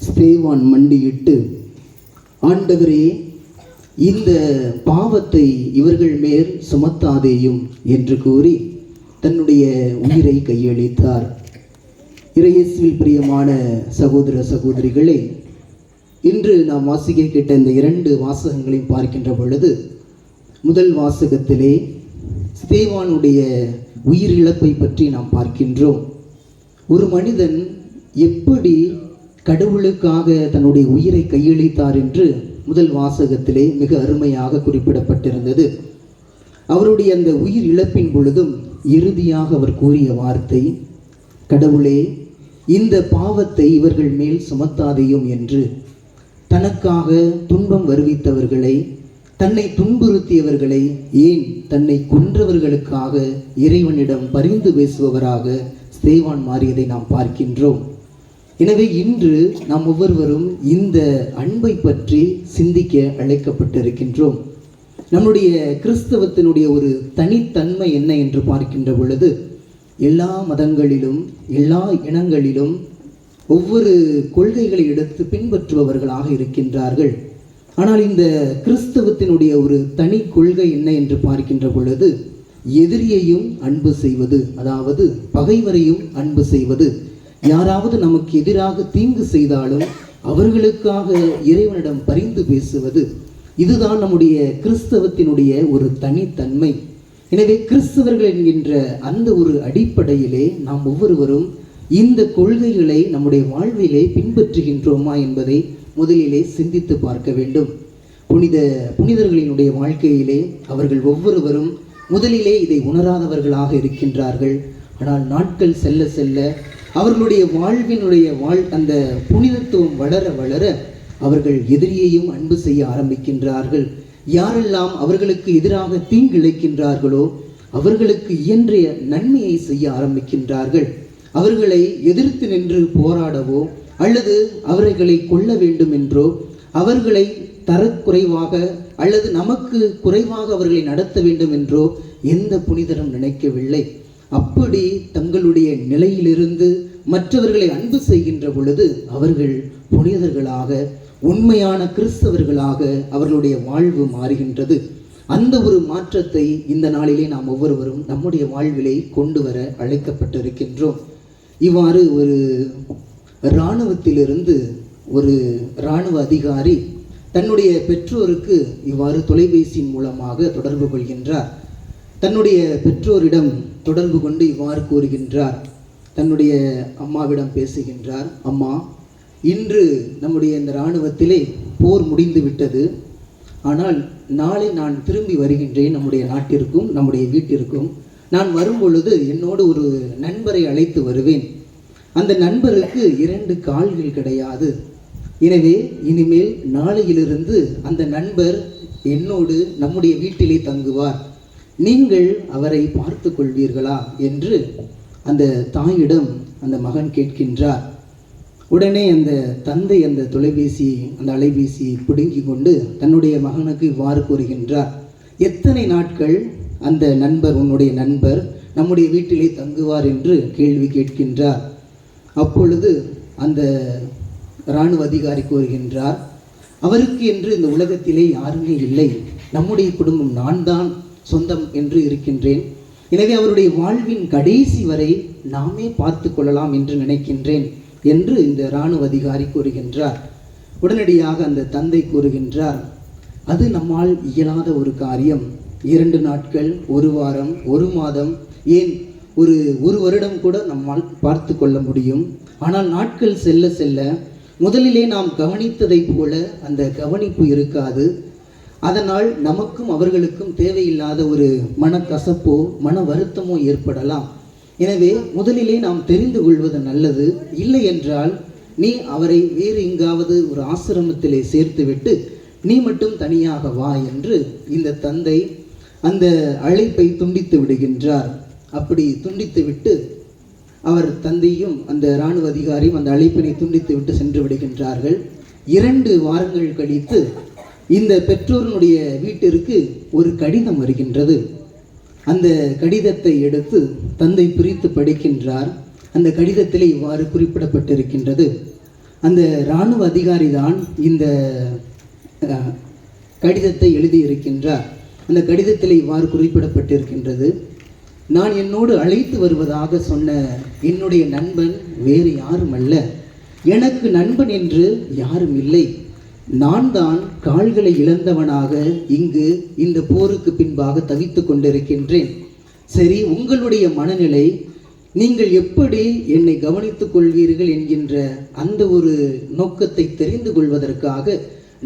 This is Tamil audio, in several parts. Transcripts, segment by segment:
ஸ்தேவான் மண்டியிட்டு ஆண்டவரே இந்த பாவத்தை இவர்கள் மேல் சுமத்தாதேயும் என்று கூறி தன்னுடைய உயிரை கையளித்தார். இறையேசுவில் பிரியமான சகோதர சகோதரிகளே இன்று நாம் வாசிக்க கேட்ட இந்த இரண்டு வாசகங்களையும் பார்க்கின்ற பொழுது முதல் வாசகத்திலே ஸ்தேவானுடைய உயிரிழப்பை பற்றி நாம் பார்க்கின்றோம். ஒரு மனிதன் எப்படி கடவுளுக்காக தன்னுடைய உயிரை கையளித்தார் என்று முதல் வாசகத்திலே மிக அருமையாக குறிப்பிடப்பட்டிருந்தது. அவருடைய அந்த உயிர் இழப்பின் பொழுதும் இறுதியாக அவர் கூறிய வார்த்தை கடவுளே இந்த பாவத்தை இவர்கள் மேல் சுமத்தாதையும் என்று. தனக்காக துன்பம் வருவித்தவர்களை தன்னை துன்புறுத்தியவர்களை ஏன் தன்னை கொன்றவர்களுக்காக இறைவனிடம் பரிந்து பேசுபவராக ஸ்தேவான் மாறியதை நாம் பார்க்கின்றோம். எனவே இன்று நாம் ஒவ்வொருவரும் இந்த அன்பை பற்றி சிந்திக்க அழைக்கப்பட்டிருக்கின்றோம். நம்முடைய கிறிஸ்தவத்தினுடைய ஒரு தனித்தன்மை என்ன என்று பார்க்கின்ற பொழுது எல்லா மதங்களிலும் எல்லா இனங்களிலும் ஒவ்வொரு கொள்கைகளை எடுத்து பின்பற்றுபவர்களாக இருக்கின்றார்கள். ஆனால் இந்த கிறிஸ்தவத்தினுடைய ஒரு தனி கொள்கை என்ன என்று பார்க்கின்ற பொழுது எதிரியையும் அன்பு செய்வது அதாவது பகைவரையும் அன்பு செய்வது. யாராவது நமக்கு எதிராக தீங்கு செய்தாலும் அவர்களுக்காக இறைவனிடம் பரிந்து பேசுவது இதுதான் நம்முடைய கிறிஸ்தவத்தினுடைய ஒரு தனித்தன்மை. எனவே கிறிஸ்தவர்கள் என்கின்ற அந்த ஒரு அடிப்படையிலே நாம் ஒவ்வொருவரும் இந்த கொள்கைகளை நம்முடைய வாழ்விலே பின்பற்றுகின்றோமா என்பதை முதலிலே சிந்தித்து பார்க்க வேண்டும். புனித புனிதர்களினுடைய வாழ்க்கையிலே அவர்கள் ஒவ்வொருவரும் முதலிலே இதை உணராதவர்களாக இருக்கின்றார்கள். ஆனால் நாட்கள் செல்ல செல்ல அவர்களுடைய வாழ்வினுடைய வாழ் அந்த புனிதத்துவம் வளர வளர அவர்கள் எதிரியையும் அன்பு செய்ய ஆரம்பிக்கின்றார்கள். யாரெல்லாம் அவர்களுக்கு எதிராக தீங்கிழைக்கின்றார்களோ அவர்களுக்கு இயன்றைய நன்மையை செய்ய ஆரம்பிக்கின்றார்கள். அவர்களை எதிர்த்து நின்று போராடவோ அல்லது அவர்களை கொல்ல வேண்டும் என்றோ அவர்களை தரக்குறைவாக அல்லது நமக்கு குறைவாக அவர்களை நடத்த வேண்டும் என்றோ எந்த புனிதரும் நினைக்கவில்லை. அப்படி தங்களுடைய நிலையிலிருந்து மற்றவர்களை அன்பு செய்கின்ற பொழுது அவர்கள் புனிதர்களாக உண்மையான கிறிஸ்தவர்களாக அவர்களுடைய வாழ்வு மாறுகின்றது. அந்த ஒரு மாற்றத்தை இந்த நாளிலே நாம் ஒவ்வொருவரும் நம்முடைய வாழ்விலே கொண்டு வர அழைக்கப்பட்டிருக்கின்றோம். இவ்வாறு ஒரு இராணுவத்திலிருந்து ஒரு இராணுவ அதிகாரி தன்னுடைய பெற்றோருக்கு இவ்வாறு தொலைபேசியின் மூலமாக தொடர்பு கொள்கின்றார். தன்னுடைய பெற்றோரிடம் தொடர்பு கொண்டு இவ்வாறு கூறுகின்றார். தன்னுடைய அம்மாவிடம் பேசுகின்றார் அம்மா இன்று நம்முடைய இந்த இராணுவத்திலே போர் முடிந்து விட்டது. ஆனால் நாளை நான் திரும்பி வருகின்றேன் நம்முடைய நாட்டிற்கும் நம்முடைய வீட்டிற்கும். நான் வரும் பொழுது என்னோடு ஒரு நண்பரை அழைத்து வருவேன். அந்த நண்பருக்கு இரண்டு கால்கள் கிடையாது. எனவே இனிமேல் நாளையிலிருந்து அந்த நண்பர் என்னோடு நம்முடைய வீட்டிலே தங்குவார். நீங்கள் அவரை பார்த்து கொள்வீர்களா? என்று அந்த தாயிடம் அந்த மகன் கேட்கின்றார். உடனே அந்த தந்தை அந்த தொலைபேசி அந்த அலைபேசி பிடுங்கி கொண்டு தன்னுடைய மகனுக்கு இவ்வாறு கூறுகின்றார். எத்தனை நாட்கள் அந்த நண்பர் உன்னுடைய நண்பர் நம்முடைய வீட்டிலே தங்குவார் என்று கேள்வி கேட்கின்றார். அப்பொழுது அந்த இராணுவ அதிகாரி கூறுகின்றார் அவருக்கு என்று இந்த உலகத்திலே யாருமே இல்லை. நம்முடைய குடும்பம் நான் தான் சொந்தம் என்று இருக்கின்றேன். எனவே அவருடைய வாழ்வின் கடைசி வரை நாமே பார்த்து கொள்ளலாம் என்று நினைக்கின்றேன் என்று இந்த இராணுவ அதிகாரி கூறுகின்றார். உடனடியாக அந்த தந்தை கூறுகின்றார் அது நம்மால் இயலாத ஒரு காரியம். இரண்டு நாட்கள் ஒரு வாரம் ஒரு மாதம் ஏன் ஒரு ஒரு வருடம் கூட நம்மால் பார்த்து கொள்ள முடியும். ஆனால் நாட்கள் செல்ல செல்ல முதலிலே நாம் கவனித்ததைப் போல அந்த கவனிப்பு இருக்காது. அதனால் நமக்கும் அவர்களுக்கும் தேவையில்லாத ஒரு மனக்கசப்போ மன வருத்தமோ ஏற்படலாம். எனவே முதலிலே நாம் தெரிந்து கொள்வது நல்லது. இல்லை என்றால் நீ அவரை வேறு எங்காவது ஒரு ஆசிரமத்திலே சேர்த்துவிட்டு நீ மட்டும் தனியாக வா என்று இந்த தந்தை அந்த அழைப்பை துண்டித்து விடுகின்றார். அப்படி துண்டித்து விட்டு அவர் தந்தையும் அந்த இராணுவ அதிகாரியும் அந்த அழைப்பினை துண்டித்து விட்டு சென்று விடுகின்றார்கள். இரண்டு வாரங்கள் கழித்து இந்த பெற்றோருடைய வீட்டிற்கு ஒரு கடிதம் வருகின்றது. அந்த கடிதத்தை எடுத்து தந்தை பிரித்து படிக்கின்றார். அந்த கடிதத்திலே இவ்வாறு குறிப்பிடப்பட்டிருக்கின்றது. அந்த இராணுவ அதிகாரி தான் இந்த கடிதத்தை எழுதியிருக்கின்றார். அந்த கடிதத்தில் இவ்வாறு குறிப்பிடப்பட்டிருக்கின்றது. நான் என்னோடு அழைத்து வருவதாக சொன்ன என்னுடைய நண்பன் வேறு யாரும் அல்ல எனக்கு நண்பன் என்று யாரும் இல்லை. நான் தான் கால்களை இழந்தவனாக இங்கு இந்த போருக்கு பின்பாக தவித்து கொண்டிருக்கின்றேன். சரி உங்களுடைய மனநிலை நீங்கள் எப்படி என்னை கவனித்துக் கொள்வீர்கள் என்கின்ற அந்த ஒரு நோக்கத்தை தெரிந்து கொள்வதற்காக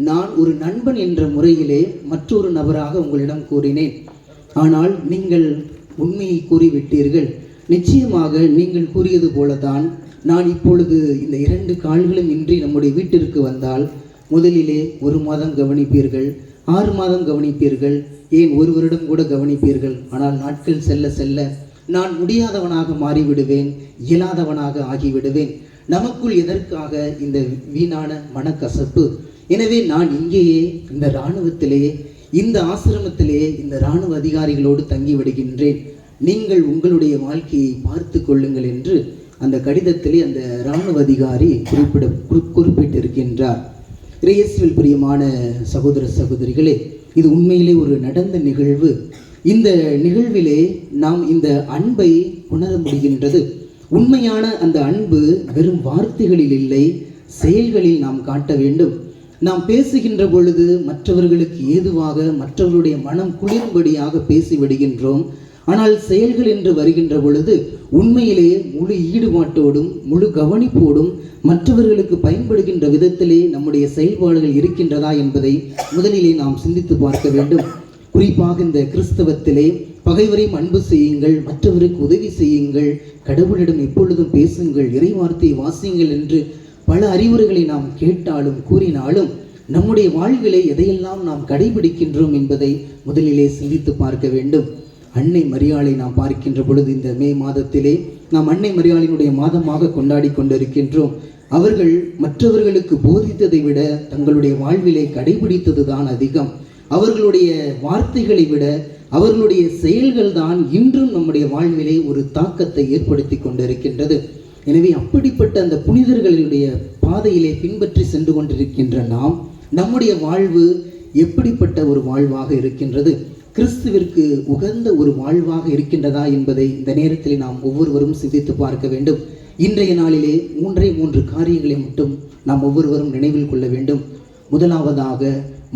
நான் ஒரு நண்பன் என்ற முறையிலே மற்றொரு நபராக உங்களிடம் கூறினேன். ஆனால் நீங்கள் உண்மையை கூறிவிட்டீர்கள். நிச்சயமாக நீங்கள் கூறியது போலதான் நான் இப்பொழுது இந்த இரண்டு கால்களும் இன்றி நம்முடைய வீட்டிற்கு வந்தால் முதலிலே ஒரு மாதம் கவனிப்பீர்கள் ஆறு மாதம் கவனிப்பீர்கள் ஏன் ஒரு வருடம் கூட கவனிப்பீர்கள். ஆனால் நாட்கள் செல்ல செல்ல நான் முடியாதவனாக மாறிவிடுவேன் இயலாதவனாக ஆகிவிடுவேன். நமக்குள் எதற்காக இந்த வீணான மனக்கசப்பு? எனவே நான் இங்கேயே இந்த இராணுவத்திலேயே இந்த ஆசிரமத்திலே இந்த இராணுவ அதிகாரிகளோடு தங்கி விடுகின்றேன். நீங்கள் உங்களுடைய வாழ்க்கையை பார்த்து கொள்ளுங்கள் என்று அந்த கடிதத்திலே அந்த இராணுவ அதிகாரி குறிப்பிட குறிப்பிட்டிருக்கின்றார். இறையேசுவில் பிரியமான சகோதர சகோதரிகளே இது உண்மையிலே ஒரு நடந்த நிகழ்வு. இந்த நிகழ்விலே நாம் இந்த அன்பை உணர முடிகின்றது. உண்மையான அந்த அன்பு வெறும் வார்த்தைகளில் இல்லை செயல்களில் நாம் காட்ட வேண்டும். நாம் பேசுகின்ற பொழுது மற்றவர்களுக்கு ஏதுவாக மற்றவர்களுடைய மனம் குளிரும்படியாக பேசிவிடுகின்றோம். ஆனால் செயல்கள் என்று வருகின்ற பொழுது உண்மையிலேயே முழு ஈடுபாட்டோடும் முழு கவனிப்போடும் மற்றவர்களுக்கு பயன்படுகின்ற விதத்திலே நம்முடைய செயல்பாடுகள் இருக்கின்றதா என்பதை முதலிலே நாம் சிந்தித்து பார்க்க வேண்டும். குறிப்பாக இந்த கிறிஸ்தவத்திலே பகைவரையும் அன்பு செய்யுங்கள் மற்றவருக்கு உதவி செய்யுங்கள் கடவுளிடம் எப்பொழுதும் பேசுங்கள் இறைவார்த்தையை வாசியுங்கள் என்று பல அறிவுரைகளை நாம் கேட்டாலும் கூறினாலும் நம்முடைய வாழ்விலே எதையெல்லாம் நாம் கடைபிடிக்கின்றோம் என்பதை முதலிலே சிந்தித்து பார்க்க வேண்டும். அன்னை மரியாளை நாம் பார்க்கின்ற பொழுது இந்த மே மாதத்திலே நாம் அன்னை மரியாளினுடைய மாதமாக கொண்டாடி கொண்டிருக்கின்றோம். அவர்கள் மற்றவர்களுக்கு போதித்ததை விட தங்களுடைய வாழ்விலே கடைபிடித்தது தான் அதிகம். அவர்களுடைய வார்த்தைகளை விட அவர்களுடைய செயல்கள் தான் இன்றும் நம்முடைய வாழ்விலே ஒரு தாக்கத்தை ஏற்படுத்தி கொண்டிருக்கின்றது. எனவே அப்படிப்பட்ட அந்த புனிதர்களுடைய பாதையிலே பின்பற்றி சென்று கொண்டிருக்கின்ற நாம் நம்முடைய வாழ்வு எப்படிப்பட்ட ஒரு வாழ்வாக இருக்கின்றது? கிறிஸ்துவிற்கு உகந்த ஒரு வாழ்வாக இருக்கின்றதா என்பதை இந்த நேரத்தில் நாம் ஒவ்வொருவரும் சிந்தித்து பார்க்க வேண்டும். இன்றைய நாளிலே மூன்றே மூன்று காரியங்களை மட்டும் நாம் ஒவ்வொருவரும் நினைவில் கொள்ள வேண்டும். முதலாவதாக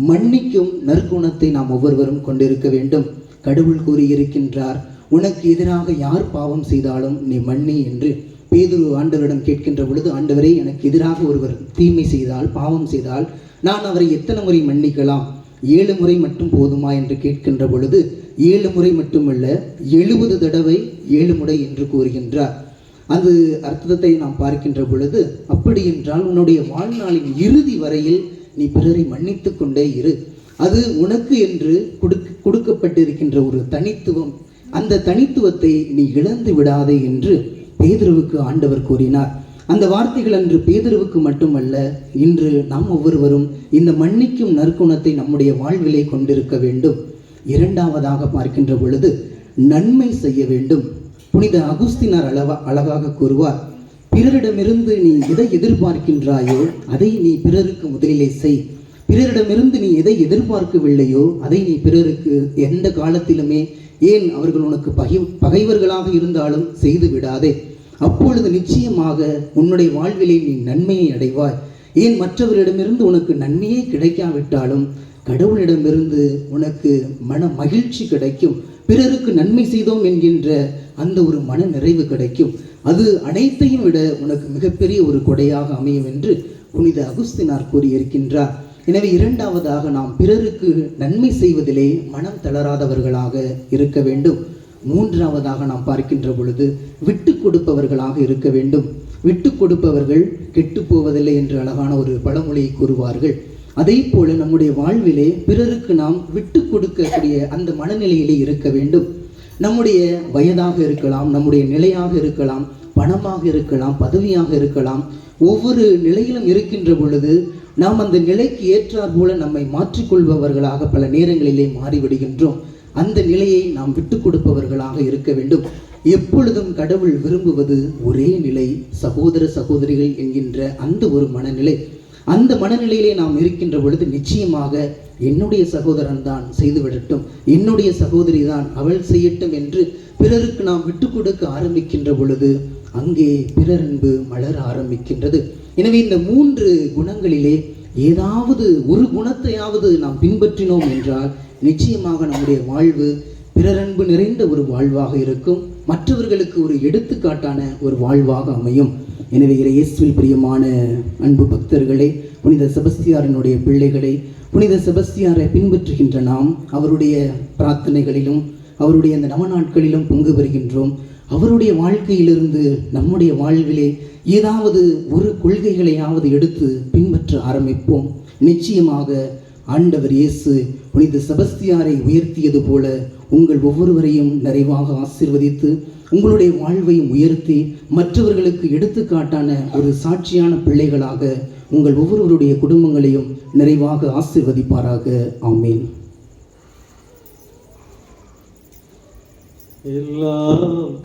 மன்னிக்கும் நற்குணத்தை நாம் ஒவ்வொருவரும் கொண்டிருக்க வேண்டும். கடவுள் கூறியிருக்கின்றார் உனக்கு எதிராக யார் பாவம் செய்தாலும் நீ மன்னி என்று. பேதுரு ஆண்டவரிடம் கேட்கின்ற பொழுது ஆண்டவரே எனக்கு எதிராக ஒருவர் தீமை செய்தால் பாவம் செய்தால் நான் அவரை எத்தனை முறை மன்னிக்கலாம்? ஏழு முறை மட்டும் போதுமா? என்று கேட்கின்ற பொழுது ஏழு முறை மட்டுமல்ல எழுபது தடவை ஏழு முறை என்று கூறுகின்றார். அது அர்த்தத்தை நாம் பார்க்கின்ற பொழுது அப்படி என்றால் உன்னுடைய வாழ்நாளின் இறுதி வரையில் நீ பிறரை மன்னித்து கொண்டே இரு. அது உனக்கு என்று கொடுக்க கொடுக்கப்பட்டிருக்கின்ற ஒரு தனித்துவம். அந்த தனித்துவத்தை நீ இழந்து விடாதே என்று பேதுருவுக்கு ஆண்டவர் கூறினார். அந்த வார்த்தைகள் அன்று பேதுருவுக்கு மட்டுமல்ல இன்று நாம் ஒவ்வொருவரும் இந்த மன்னிக்கும் நற்குணத்தை நம்முடைய வாழ்விலே கொண்டிருக்க வேண்டும். இரண்டாவதாக பார்க்கின்ற பொழுது நன்மை செய்ய வேண்டும். புனித அகுஸ்தினார் அளவா அழகாக கூறுவார் பிறரிடமிருந்து நீ எதை எதிர்பார்க்கின்றாயோ அதை நீ பிறருக்கு முதலிலே செய். பிறரிடமிருந்து நீ எதை எதிர்பார்க்கவில்லையோ அதை நீ பிறருக்கு எந்த காலத்திலுமே ஏன் அவர்கள் உனக்கு பகை பகைவர்களாக இருந்தாலும் செய்து விடாதே. அப்பொழுது நிச்சயமாக உன்னுடைய வாழ்விலே நீ நன்மையை அடைவாய். ஏன் மற்றவரிடமிருந்து உனக்கு நன்மையே கிடைக்காவிட்டாலும் கடவுளிடமிருந்து உனக்கு மன மகிழ்ச்சி கிடைக்கும். பிறருக்கு நன்மை செய்தோம் என்கின்ற அந்த ஒரு மன நிறைவு கிடைக்கும். அது அனைத்தையும் விட உனக்கு மிகப்பெரிய ஒரு கொடையாக அமையும் என்று புனித அகுஸ்தினார் கூறியிருக்கின்றார். எனவே இரண்டாவதாக நாம் பிறருக்கு நன்மை செய்வதிலே மனம் தளராதவர்களாக இருக்க வேண்டும். மூன்றாவதாக நாம் பார்க்கின்ற பொழுது விட்டு கொடுப்பவர்களாக இருக்க வேண்டும். விட்டு கொடுப்பவர்கள் கெட்டு போவதில்லை என்று அழகான ஒரு பழமொழியை கூறுவார்கள். அதே போல நம்முடைய வாழ்விலே பிறருக்கு நாம் விட்டு கொடுக்கக்கூடிய அந்த மனநிலையிலே இருக்க வேண்டும். நம்முடைய வயதாக இருக்கலாம் நம்முடைய நிலையாக இருக்கலாம் பணமாக இருக்கலாம் பதவியாக இருக்கலாம் ஒவ்வொரு நிலையிலும் இருக்கின்ற பொழுது நாம் அந்த நிலைக்கு ஏற்றாற்போல நம்மை மாற்றிக்கொள்பவர்களாக பல நேரங்களிலே மாறிவிடுகின்றோம். அந்த நிலையை நாம் விட்டு கொடுப்பவர்களாக இருக்க வேண்டும். எப்பொழுதும் கடவுள் விரும்புவது ஒரே நிலை சகோதர சகோதரிகள் என்கின்ற அந்த ஒரு மனநிலை. அந்த மனநிலையிலே நாம் இருக்கின்ற பொழுது நிச்சயமாக என்னுடைய சகோதரன் தான் செய்துவிடட்டும் என்னுடைய சகோதரி தான் அவள் செய்யட்டும் என்று பிறருக்கு நாம் விட்டு கொடுக்க ஆரம்பிக்கின்ற பொழுது அங்கே பிறரன்பு மலர ஆரம்பிக்கின்றது. எனவே இந்த மூன்று குணங்களிலே ஏதாவது ஒரு குணத்தையாவது நாம் பின்பற்றினோம் என்றால் நிச்சயமாக நம்முடைய வாழ்வு பிறரன்பு நிறைந்த ஒரு வாழ்வாக இருக்கும். மற்றவர்களுக்கு ஒரு எடுத்துக்காட்டான ஒரு வாழ்வாக அமையும். எனவே இயேசுவில் பிரியமான அன்பு பக்தர்களே புனித செபஸ்தியாரினுடைய பிள்ளைகளை புனித செபஸ்தியாரை பின்பற்றுகின்ற நாம் அவருடைய பிரார்த்தனைகளிலும் அவருடைய அந்த நவநாட்களிலும் பங்கு பெறுகின்றோம். அவருடைய வாழ்க்கையிலிருந்து நம்முடைய வாழ்விலே ஏதாவது ஒரு கொள்கைகளையாவது எடுத்து பின்பற்ற ஆரம்பிப்போம். நிச்சயமாக ஆண்டவர் இயேசு புனித செபஸ்தியாரை உயர்த்தியது போல உங்கள் ஒவ்வொருவரையும் நிறைவாக ஆசிர்வதித்து உங்களுடைய வாழ்வையும் உயர்த்தி மற்றவர்களுக்கு எடுத்துக்காட்டான ஒரு சாட்சியான பிள்ளைகளாக உங்கள் ஒவ்வொருவருடைய குடும்பங்களையும் நிறைவாக ஆசிர்வதிப்பாராக. ஆமேன். எல்லாம்